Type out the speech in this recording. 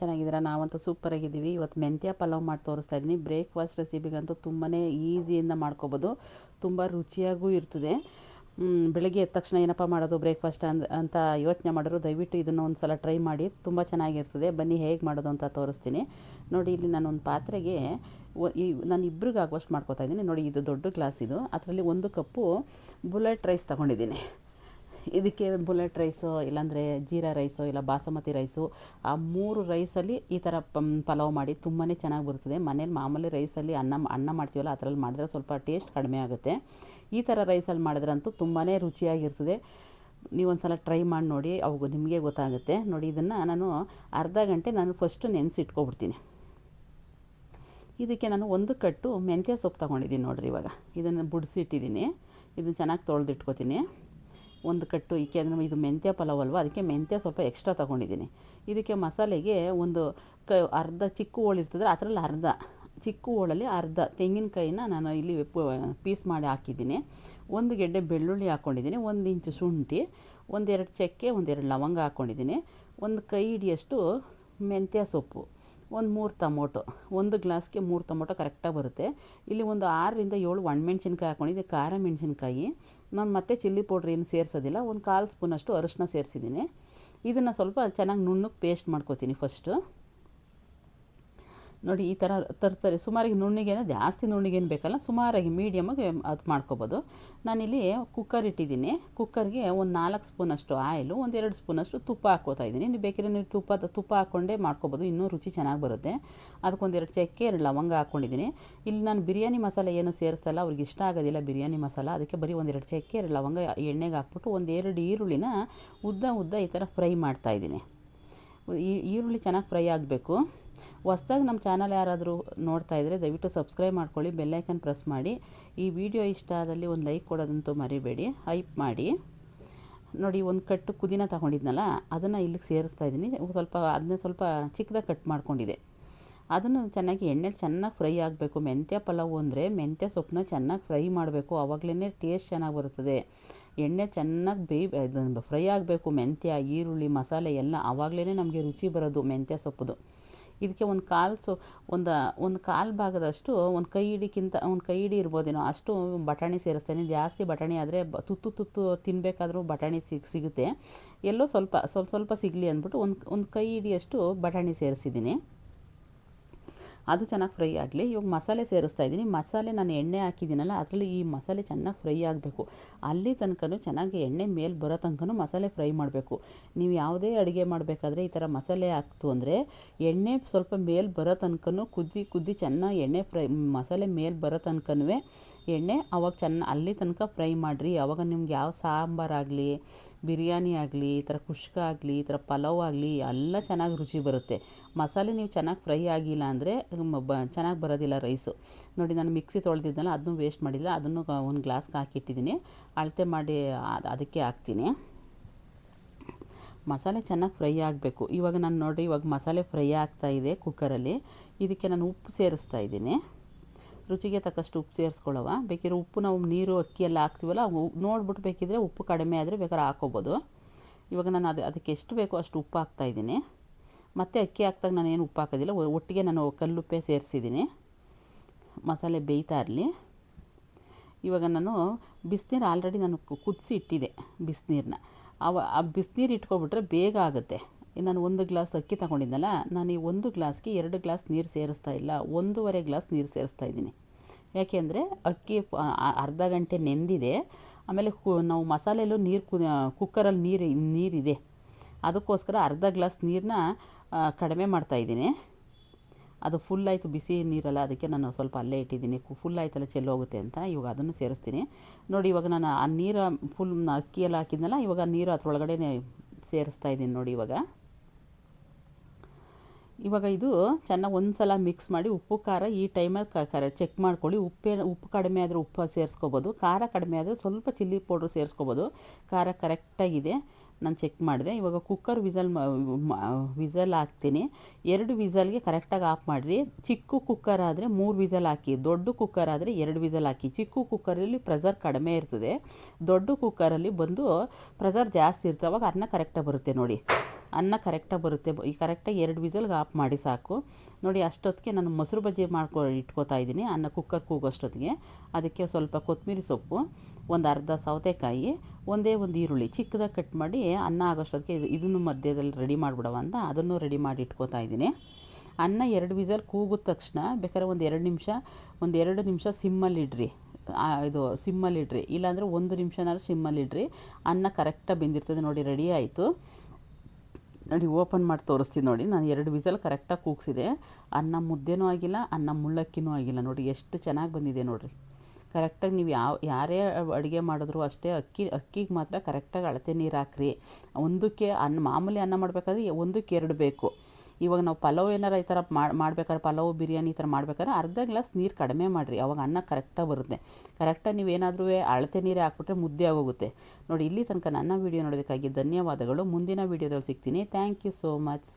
ಚೆನ್ನಾಗಿದ್ದೀರಾ? ನಾವಂತೂ ಸೂಪರಾಗಿದ್ದೀವಿ ಇವತ್ತು ಮೆಂತ್ಯ ಪಲಾವ್ ಮಾಡಿ ತೋರಿಸ್ತಾ ಇದ್ದೀನಿ. ಬ್ರೇಕ್ಫಾಸ್ಟ್ ರೆಸಿಪಿಗಂತೂ ತುಂಬಾ ಈಸಿಯಿಂದ ಮಾಡ್ಕೋಬೋದು. ತುಂಬ ರುಚಿಯಾಗೂ ಇರ್ತದೆ. ಬೆಳಗ್ಗೆ ಎದ್ದ ತಕ್ಷಣ ಏನಪ್ಪ ಮಾಡೋದು ಬ್ರೇಕ್ಫಾಸ್ಟ್ ಅಂತ ಯೋಚನೆ ಮಾಡೋರು ದಯವಿಟ್ಟು ಇದನ್ನು ಒಂದು ಸಲ ಟ್ರೈ ಮಾಡಿ. ತುಂಬ ಚೆನ್ನಾಗಿರ್ತದೆ. ಬನ್ನಿ ಹೇಗೆ ಮಾಡೋದು ಅಂತ ತೋರಿಸ್ತೀನಿ. ನೋಡಿ, ಇಲ್ಲಿ ನಾನು ಒಂದು ಪಾತ್ರೆಗೆ ಈ, ನಾನು ಇಬ್ಬರಿಗಾಗುವಷ್ಟು ಮಾಡ್ಕೊತಾ ಇದ್ದೀನಿ. ನೋಡಿ, ಇದು ದೊಡ್ಡ ಗ್ಲಾಸ್ ಇದು. ಅದರಲ್ಲಿ ಒಂದು ಕಪ್ಪು ಬುಲೆಟ್ ರೈಸ್ ತೊಗೊಂಡಿದ್ದೀನಿ. ಇದಕ್ಕೆ ಬುಲೆಟ್ ರೈಸು, ಇಲ್ಲಾಂದರೆ ಜೀರಾ ರೈಸು, ಇಲ್ಲ ಬಾಸಮತಿ ರೈಸು, ಆ ಮೂರು ರೈಸಲ್ಲಿ ಈ ಥರ ಪಲಾವ್ ಮಾಡಿ ತುಂಬಾ ಚೆನ್ನಾಗಿ ಬರುತ್ತದೆ. ಮನೇಲಿ ಮಾಮೂಲಿ ರೈಸಲ್ಲಿ ಅನ್ನ ಅನ್ನ ಮಾಡ್ತೀವಲ್ಲ ಆ ಮಾಡಿದ್ರೆ ಸ್ವಲ್ಪ ಟೇಸ್ಟ್ ಕಡಿಮೆ ಆಗುತ್ತೆ. ಈ ಥರ ರೈಸಲ್ಲಿ ಮಾಡಿದ್ರಂತೂ ತುಂಬಾ ರುಚಿಯಾಗಿರ್ತದೆ. ನೀವೊಂದು ಸಲ ಟ್ರೈ ಮಾಡಿ ನೋಡಿ ಅವು ನಿಮಗೆ ಗೊತ್ತಾಗುತ್ತೆ. ನೋಡಿ, ಇದನ್ನು ನಾನು ಅರ್ಧ ಗಂಟೆ ನಾನು ಫಸ್ಟು ನೆನೆಸಿಟ್ಕೊಬಿಡ್ತೀನಿ. ಇದಕ್ಕೆ ನಾನು ಒಂದು ಕಟ್ಟು ಮೆಂತ್ಯ ಸೊಪ್ಪು ತೊಗೊಂಡಿದ್ದೀನಿ ನೋಡಿರಿ ಇವಾಗ. ಇದನ್ನು ಬುಡಿಸಿಟ್ಟಿದ್ದೀನಿ. ಇದನ್ನು ಚೆನ್ನಾಗಿ ತೊಳೆದಿಟ್ಕೊತೀನಿ. ಒಂದು ಕಟ್ಟು ಇಕ್ಕೆ ಅಂದರೆ ಇದು ಮೆಂತ್ಯ ಪಲಾವ್ ಅಲ್ವಾ ಅದಕ್ಕೆ ಮೆಂತ್ಯ ಸ್ವಲ್ಪ ಎಕ್ಸ್ಟ್ರಾ ತೊಗೊಂಡಿದ್ದೀನಿ. ಇದಕ್ಕೆ ಮಸಾಲೆಗೆ ಒಂದು ಕ, ಅರ್ಧ ಚಿಕ್ಕ ಹೋಳು ಇರ್ತದೆ. ಅದರಲ್ಲಿ ಅರ್ಧ, ಚಿಕ್ಕ ಹೋಳಲ್ಲಿ ಅರ್ಧ ತೆಂಗಿನಕಾಯಿನ ನಾನು ಇಲ್ಲಿ ಪೀಸ್ ಮಾಡಿ ಹಾಕಿದ್ದೀನಿ. ಒಂದು ಗೆಡ್ಡೆ ಬೆಳ್ಳುಳ್ಳಿ ಹಾಕ್ಕೊಂಡಿದ್ದೀನಿ ಒಂದು ಇಂಚು ಶುಂಠಿ, ಒಂದೆರಡು ಚಕ್ಕೆ, ಒಂದೆರಡು ಲವಂಗ ಹಾಕ್ಕೊಂಡಿದ್ದೀನಿ ಒಂದು ಕೈ ಹಿಡಿಯಷ್ಟು ಮೆಂತ್ಯ ಸೊಪ್ಪು. ಒಂದು ಮೂರು ಟೊಮೊಟೊ, ಒಂದು ಗ್ಲಾಸ್ಗೆ ಮೂರು ಟೊಮೊಟೊ ಕರೆಕ್ಟಾಗಿ ಬರುತ್ತೆ. ಇಲ್ಲಿ ಒಂದು ಆರರಿಂದ ಏಳು ಒಣಮೆಣ್ಸಿನ್ಕಾಯಿ ಹಾಕ್ಕೊಂಡಿದ್ದೆ ಖಾರ ಮೆಣಸಿನ್ಕಾಯಿ. ನಾನು ಮತ್ತೆ ಚಿಲ್ಲಿ ಪೌಡ್ರ್ ಏನು ಸೇರಿಸೋದಿಲ್ಲ, ಒಂದು ಕಾಲು ಸ್ಪೂನಷ್ಟು ಅರಿಶಿನ ಸೇರಿಸಿದ್ದೀನಿ. ಇದನ್ನು ಸ್ವಲ್ಪ ಚೆನ್ನಾಗಿ ನುಣ್ಣಗೆ ಪೇಸ್ಟ್ ಮಾಡ್ಕೊತೀನಿ ಫಸ್ಟು. ನೋಡಿ ಈ ಥರ ತರ್ತಾರೆ. ಸುಮಾರಿಗೆ ಅಂದರೆ ಜಾಸ್ತಿ ನುಣ್ಣಿಗೇನು ಬೇಕಲ್ಲ, ಸುಮಾರಾಗಿ ಮೀಡಿಯಮಾಗಿ ಅದು ಮಾಡ್ಕೊಬೋದು. ನಾನಿಲ್ಲಿ ಕುಕ್ಕರ್ ಇಟ್ಟಿದ್ದೀನಿ. ಕುಕ್ಕರ್ಗೆ ಒಂದು ನಾಲ್ಕು ಸ್ಪೂನಷ್ಟು ಆಯಿಲು ಒಂದೆರಡು ಸ್ಪೂನಷ್ಟು ತುಪ್ಪ ಹಾಕೋತಾ ಇದ್ದೀನಿ. ನೀವು ಬೇಕಿದ್ರೆ ನೀವು ತುಪ್ಪ ತುಪ್ಪ ಹಾಕ್ಕೊಂಡೇ ಮಾಡ್ಕೊಬೋದು, ಇನ್ನೂ ರುಚಿ ಚೆನ್ನಾಗಿ ಬರುತ್ತೆ. ಅದಕ್ಕೊಂದೆರಡು ಚಕ್ಕೆ, ಎರಡು ಲವಂಗ ಹಾಕ್ಕೊಂಡಿದ್ದೀನಿ. ಇಲ್ಲಿ ನಾನು ಬಿರಿಯಾನಿ ಮಸಾಲೆ ಏನು ಸೇರಿಸ್ತಲ್ಲ, ಅವ್ರಿಗೆ ಇಷ್ಟ ಆಗೋದಿಲ್ಲ ಬಿರಿಯಾನಿ ಮಸಾಲ. ಅದಕ್ಕೆ ಬರೀ ಒಂದೆರಡು ಚಕ್ಕೆ, ಎರಡು ಲವಂಗ, ಎಣ್ಣೆಗೆ ಹಾಕ್ಬಿಟ್ಟು ಒಂದೆರಡು ಈರುಳ್ಳಿನ ಉದ್ದ ಉದ್ದ ಈ ಥರ ಫ್ರೈ ಮಾಡ್ತಾಯಿದ್ದೀನಿ ಈ ಈರುಳ್ಳಿ ಚೆನ್ನಾಗಿ ಫ್ರೈ ಆಗಬೇಕು. ಹೊಸ್ದಾಗಿ ನಮ್ಮ ಚಾನಲ್ ಯಾರಾದರೂ ನೋಡ್ತಾ ಇದ್ದರೆ ದಯವಿಟ್ಟು ಸಬ್ಸ್ಕ್ರೈಬ್ ಮಾಡ್ಕೊಳ್ಳಿ ಬೆಲ್ಲೈಕನ್ ಪ್ರೆಸ್ ಮಾಡಿ. ಈ ವಿಡಿಯೋ ಇಷ್ಟ ಆದಲ್ಲಿ ಒಂದು ಲೈಕ್ ಕೊಡೋದಂತೂ ಮರಿಬೇಡಿ, ಹೈಪ್ ಮಾಡಿ. ನೋಡಿ, ಒಂದು ಕಟ್ಟು ಕುದಿನ ತಗೊಂಡಿದ್ನಲ್ಲ, ಅದನ್ನು ಇಲ್ಲಿಗೆ ಸೇರಿಸ್ತಾ ಇದ್ದೀನಿ. ಸ್ವಲ್ಪ ಅದನ್ನ ಸ್ವಲ್ಪ ಚಿಕ್ಕದಾಗಿ ಕಟ್ ಮಾಡ್ಕೊಂಡಿದೆ. ಅದನ್ನು ಚೆನ್ನಾಗಿ ಎಣ್ಣೆಲಿ ಚೆನ್ನಾಗಿ ಫ್ರೈ ಆಗಬೇಕು. ಮೆಂತ್ಯ ಪಲಾವು ಅಂದರೆ ಮೆಂತ್ಯ ಸೊಪ್ಪನ್ನ ಚೆನ್ನಾಗಿ ಫ್ರೈ ಮಾಡಬೇಕು. ಆವಾಗಲೇ ಟೇಸ್ಟ್ ಚೆನ್ನಾಗಿ ಬರುತ್ತದೆ. ಎಣ್ಣೆ ಚೆನ್ನಾಗಿ ಬೇಯ್ ಫ್ರೈ ಆಗಬೇಕು. ಮೆಂತ್ಯ, ಈರುಳ್ಳಿ, ಮಸಾಲೆ ಎಲ್ಲ ಆವಾಗಲೇ ನಮಗೆ ರುಚಿ ಬರೋದು ಮೆಂತ್ಯ ಸೊಪ್ಪುದು. ಇದಕ್ಕೆ ಒಂದು ಕಾಲು ಸೊ, ಒಂದು ಒಂದು ಕಾಲು ಭಾಗದಷ್ಟು ಒಂದು ಕೈ ಹಿಡಿಕ್ಕಿಂತ ಒಂದು ಕೈ ಹಿಡಿ ಇರ್ಬೋದೇನೋ, ಅಷ್ಟು ಬಟಾಣಿ ಸೇರಿಸ್ತೇನೆ ಜಾಸ್ತಿ ಬಟಾಣಿ ಆದರೆ ತುತ್ತು ತುತ್ತು ತಿನ್ನಬೇಕಾದ್ರೂ ಬಟಾಣಿ ಸಿಗ್ ಸಿಗುತ್ತೆ. ಎಲ್ಲೋ ಸ್ವಲ್ಪ ಸ್ವಲ್ಪ ಸ್ವಲ್ಪ ಸಿಗಲಿ ಅಂದ್ಬಿಟ್ಟು ಒಂದು ಒಂದು ಕೈ ಹಿಡಿಯಷ್ಟು ಬಟಾಣಿ ಸೇರಿಸಿದ್ದೀನಿ. ಅದು ಚೆನ್ನಾಗಿ ಫ್ರೈ ಆಗಲಿ. ಇವಾಗ ಮಸಾಲೆ ಸೇರಿಸ್ತಾ ಇದ್ದೀನಿ. ಮಸಾಲೆ ನಾನು ಎಣ್ಣೆ ಹಾಕಿದ್ದೀನಲ್ಲ, ಅದರಲ್ಲಿ ಈ ಮಸಾಲೆ ಚೆನ್ನಾಗಿ ಫ್ರೈ ಆಗಬೇಕು. ಅಲ್ಲಿ ತನಕನೂ ಚೆನ್ನಾಗಿ ಎಣ್ಣೆ ಮೇಲೆ ಬರೋ ತನಕ ಮಸಾಲೆ ಫ್ರೈ ಮಾಡಬೇಕು. ನೀವು ಯಾವುದೇ ಅಡುಗೆ ಮಾಡಬೇಕಾದ್ರೆ ಈ ಥರ ಮಸಾಲೆ ಹಾಕ್ತು ಅಂದರೆ, ಎಣ್ಣೆ ಸ್ವಲ್ಪ ಮೇಲೆ ಬರೋ ತನಕನೂ ಕುದ್ದಿ ಕುದ್ದಿ ಚೆನ್ನಾಗಿ ಎಣ್ಣೆ ಫ್ರೈ, ಮಸಾಲೆ ಮೇಲೆ ಬರೋ ತನಕನೂ ಎಣ್ಣೆ ಅವಾಗ ಚೆನ್ನ ಅಲ್ಲಿ ತನಕ ಫ್ರೈ ಮಾಡಿರಿ. ಅವಾಗ ನಿಮ್ಗೆ ಯಾವ ಸಾಂಬಾರಾಗಲಿ ಬಿರಿಯಾನಿ ಆಗಲಿ, ಈ ಥರ ಕುಷ್ಕ ಆಗಲಿ, ಈ ಥರ ಪಲಾವ್ ಆಗಲಿ, ಎಲ್ಲ ಚೆನ್ನಾಗಿ ರುಚಿ ಬರುತ್ತೆ. ಮಸಾಲೆ ನೀವು ಚೆನ್ನಾಗಿ ಫ್ರೈ ಆಗಿಲ್ಲ ಅಂದರೆ ಬ, ಚೆನ್ನಾಗಿ ಬರೋದಿಲ್ಲ ರೈಸು. ನೋಡಿ ನಾನು ಮಿಕ್ಸಿ ತೊಳೆದಿದ್ದಲ್ಲ ಅದನ್ನು ವೇಸ್ಟ್ ಮಾಡಿಲ್ಲ. ಅದನ್ನು ಒಂದು ಗ್ಲಾಸ್ಗೆ ಹಾಕಿಟ್ಟಿದ್ದೀನಿ. ಅಳತೆ ಮಾಡಿ ಅದ್- ಅದಕ್ಕೆ ಹಾಕ್ತೀನಿ. ಮಸಾಲೆ ಚೆನ್ನಾಗಿ ಫ್ರೈ ಆಗಬೇಕು. ಇವಾಗ ನಾನು ನೋಡಿ, ಇವಾಗ ಮಸಾಲೆ ಫ್ರೈ ಆಗ್ತಾ ಇದೆ ಕುಕ್ಕರಲ್ಲಿ ಇದಕ್ಕೆ ನಾನು ಉಪ್ಪು ಸೇರಿಸ್ತಾ ಇದ್ದೀನಿ. ರುಚಿಗೆ ತಕ್ಕಷ್ಟು ಉಪ್ಪು ಸೇರಿಸ್ಕೊಳ್ಳವ. ಬೇಕಿದ್ರೆ ಉಪ್ಪು ನಾವು ನೀರು, ಅಕ್ಕಿ ಎಲ್ಲ ಹಾಕ್ತೀವಲ್ಲ ನೋಡ್ಬಿಟ್ಟು ಬೇಕಿದ್ರೆ ಉಪ್ಪು ಕಡಿಮೆ ಆದರೆ ಬೇಕಾದ್ರೆ ಹಾಕೋಬೋದು. ಇವಾಗ ನಾನು ಅದು, ಅದಕ್ಕೆ ಎಷ್ಟು ಬೇಕೋ ಅಷ್ಟು ಉಪ್ಪು ಹಾಕ್ತಾಯಿದ್ದೀನಿ ಮತ್ತು ಅಕ್ಕಿ ಹಾಕ್ದಾಗ ನಾನು ಏನು ಉಪ್ಪು ಹಾಕೋದಿಲ್ಲ. ಒಟ್ಟಿಗೆ ನಾನು ಕಲ್ಲುಪ್ಪೆ ಸೇರಿಸಿದ್ದೀನಿ. ಮಸಾಲೆ ಬೇಯ್ತಾ ಇರಲಿ. ಇವಾಗ ನಾನು ಬಿಸಿನೀರು ಆಲ್ರೆಡಿ ನಾನು ಕುದಿಸಿ ಇಟ್ಟಿದೆ ಬಿಸಿನೀರನ್ನ ಅವ, ಆ ಬಿಸಿನೀರು ಇಟ್ಕೊಬಿಟ್ರೆ ಬೇಗ ಆಗುತ್ತೆ. ನಾನು ಒಂದು ಗ್ಲಾಸ್ ಅಕ್ಕಿ ತಗೊಂಡಿದ್ದಲ್ಲ, ನಾನು ಈ ಒಂದು ಗ್ಲಾಸ್ಗೆ ಎರಡು ಗ್ಲಾಸ್ ನೀರು ಸೇರಿಸ್ತಾ ಇಲ್ಲ, ಒಂದೂವರೆ ಗ್ಲಾಸ್ ನೀರು ಸೇರಿಸ್ತಾ ಇದ್ದೀನಿ. ಯಾಕೆಂದರೆ ಅಕ್ಕಿ ಅರ್ಧ ಗಂಟೆ ನೆಂದಿದೆ, ಆಮೇಲೆ ನಾವು ಮಸಾಲೆಯಲ್ಲೂ ನೀರು ಕು ಕುಕ್ಕರಲ್ಲಿ ನೀರು, ನೀರಿದೆ. ಅದಕ್ಕೋಸ್ಕರ ಅರ್ಧ ಗ್ಲಾಸ್ ನೀರನ್ನ ಕಡಿಮೆ ಮಾಡ್ತಾಯಿದ್ದೀನಿ ಅದು ಫುಲ್ ಆಯಿತು, ಬಿಸಿ ನೀರಲ್ಲ, ಅದಕ್ಕೆ ನಾನು ಸ್ವಲ್ಪ ಅಲ್ಲೇ ಇಟ್ಟಿದ್ದೀನಿ. ಫುಲ್ ಆಯ್ತಲ್ಲ, ಚೆಲ್ಲೋಗುತ್ತೆ ಅಂತ ಇವಾಗ ಅದನ್ನು ಸೇರಿಸ್ತೀನಿ. ನೋಡಿ, ಇವಾಗ ನಾನು ಆ ನೀರು ಫುಲ್ ಅಕ್ಕಿಯೆಲ್ಲ ಹಾಕಿದ್ನಲ್ಲ, ಇವಾಗ ನೀರು ಅದರೊಳಗಡೆ ಸೇರಿಸ್ತಾ ಇದ್ದೀನಿ ನೋಡಿ ಇವಾಗ. ಇವಾಗ ಇದು ಚೆನ್ನಾಗಿ ಒಂದು ಸಲ ಮಿಕ್ಸ್ ಮಾಡಿ ಉಪ್ಪು, ಖಾರ ಈ ಟೈಮಲ್ಲಿ ಚೆಕ್ ಮಾಡ್ಕೊಳ್ಳಿ. ಉಪ್ಪೇ ಉಪ್ಪು ಕಡಿಮೆ ಆದರೆ ಉಪ್ಪು ಸೇರಿಸ್ಕೋಬೋದು. ಖಾರ ಕಡಿಮೆ ಆದರೆ ಸ್ವಲ್ಪ ಚಿಲ್ಲಿ ಪೌಡ್ರ್ ಸೇರಿಸ್ಕೋಬೋದು. ಖಾರ ಕರೆಕ್ಟಾಗಿದೆ ನಾನು ಚೆಕ್ ಮಾಡಿದೆ. ಇವಾಗ ಕುಕ್ಕರ್ ವಿಸಲ್ ವಿಸಲ್ ಹಾಕ್ತೀನಿ. ಎರಡು ವಿಸಲ್ಗೆ ಕರೆಕ್ಟಾಗಿ ಆಫ್ ಮಾಡಿರಿ. ಚಿಕ್ಕ ಕುಕ್ಕರ್ ಆದರೆ ಮೂರು ವಿಸಲ್ ಹಾಕಿ, ದೊಡ್ಡ ಕುಕ್ಕರ್ ಆದರೆ ಎರಡು ವಿಸಲ್ ಹಾಕಿ. ಚಿಕ್ಕ ಕುಕ್ಕರಲ್ಲಿ ಪ್ರೆಸರ್ ಕಡಿಮೆ ಇರ್ತದೆ. ದೊಡ್ಡ ಕುಕ್ಕರಲ್ಲಿ ಬಂದು ಪ್ರೆಸರ್ ಜಾಸ್ತಿ ಇರ್ತವಾಗ ಅನ್ನ ಕರೆಕ್ಟಾಗಿ ಬರುತ್ತೆ ನೋಡಿ. ಅನ್ನ ಕರೆಕ್ಟಾಗಿ ಬರುತ್ತೆ. ಈ ಕರೆಕ್ಟಾಗಿ ಎರಡು ವಿಸಲ್ಗೆ ಆಫ್ ಮಾಡಿ ಸಾಕು. ನೋಡಿ, ಅಷ್ಟೊತ್ತಿಗೆ ನಾನು ಮೊಸರು ಬಜ್ಜಿ ಮಾಡ್ಕೊ, ಇಟ್ಕೋತಾ ಇದ್ದೀನಿ. ಅನ್ನ ಕುಕ್ಕರ್ ಕೂಗೋಷ್ಟೊತ್ತಿಗೆ. ಅದಕ್ಕೆ ಸ್ವಲ್ಪ ಕೊತ್ತಂಬರಿ ಸೊಪ್ಪು, ಒಂದು ಅರ್ಧ ಸೌತೆಕಾಯಿ, ಒಂದೇ ಒಂದು ಈರುಳ್ಳಿ ಚಿಕ್ಕದಾಗಿ ಕಟ್ ಮಾಡಿ ಅನ್ನ ಆಗೋಷ್ಟೊತ್ತಿಗೆ ಇದು, ಇದನ್ನು ಮಧ್ಯದಲ್ಲಿ ರೆಡಿ ಮಾಡಿಬಿಡವ ಅಂತ ಅದನ್ನು ರೆಡಿ ಮಾಡಿ ಇಟ್ಕೋತಾ ಇದ್ದೀನಿ. ಅನ್ನ ಎರಡು ವಿಸಲ್ ಕೂಗಿದ ತಕ್ಷಣ ಬೇಕಾದ್ರೆ ಒಂದು ಎರಡು ನಿಮಿಷ, ಒಂದು ಎರಡು ನಿಮಿಷ ಸಿಮ್ಮಲ್ಲಿಡ್ರಿ ಇದು ಸಿಮ್ಮಲ್ಲಿಡ್ರಿ ಇಲ್ಲಾಂದರೆ ಒಂದು ನಿಮಿಷನಾದ್ರೂ ಸಿಮ್ಮಲ್ಲಿಡ್ರಿ ಅನ್ನ ಕರೆಕ್ಟಾಗಿ ಬೆಂದಿರ್ತದೆ. ನೋಡಿ ರೆಡಿ ಆಯಿತು. ನೋಡಿ, ಓಪನ್ ಮಾಡಿ ತೋರಿಸ್ತೀನಿ ನೋಡಿ. ನಾನು ಎರಡು ವಿಸಲ್ ಕರೆಕ್ಟಾಗಿ ಕೂಗ್ಸಿದೆ. ಅನ್ನ ಮುದ್ದೆನೂ ಆಗಿಲ್ಲ, ಅನ್ನ ಮುಳ್ಳಕ್ಕಿನೂ ಆಗಿಲ್ಲ. ನೋಡಿ, ಎಷ್ಟು ಚೆನ್ನಾಗಿ ಬಂದಿದೆ ನೋಡಿರಿ. ಕರೆಕ್ಟಾಗಿ ನೀವು ಯಾವ, ಯಾರೇ ಅಡುಗೆ ಮಾಡಿದ್ರು ಅಷ್ಟೇ ಅಕ್ಕಿ, ಅಕ್ಕಿಗೆ ಮಾತ್ರ ಕರೆಕ್ಟಾಗಿ ಅಳತೆ ನೀರು ಹಾಕ್ರಿ. ಒಂದಕ್ಕೆ ಅನ್ನ, ಮಾಮೂಲಿ ಅನ್ನ ಮಾಡಬೇಕಾದ್ರೆ ಒಂದಕ್ಕೆ ಎರಡು ಬೇಕು. ಇವಾಗ ನಾವು ಪಲಾವ್ ಏನಾರು ಈ ಥರ ಮಾಡಿ ಮಾಡ್ಬೇಕಾದ್ರೆ ಪಲಾವ್, ಬಿರಿಯಾನಿ ಈ ಥರ ಮಾಡ್ಬೇಕಾದ್ರೆ ಅರ್ಧ ಗ್ಲಾಸ್ ನೀರು ಕಡಿಮೆ ಮಾಡಿರಿ. ಅವಾಗ ಅನ್ನ ಕರೆಕ್ಟಾಗಿ ಬರುತ್ತೆ. ಕರೆಕ್ಟಾಗಿ ನೀವೇನಾದರೂ ಅಳತೆ ನೀರೇ ಹಾಕ್ಬಿಟ್ರೆ ಮುದ್ದೆ ಆಗೋಗುತ್ತೆ. ನೋಡಿ ಇಲ್ಲಿ ತನಕ ನನ್ನ ವೀಡಿಯೋ ನೋಡೋದಕ್ಕಾಗಿ ಧನ್ಯವಾದಗಳು. ಮುಂದಿನ ವೀಡಿಯೋದಲ್ಲಿ ಸಿಗ್ತೀನಿ. Thank you so much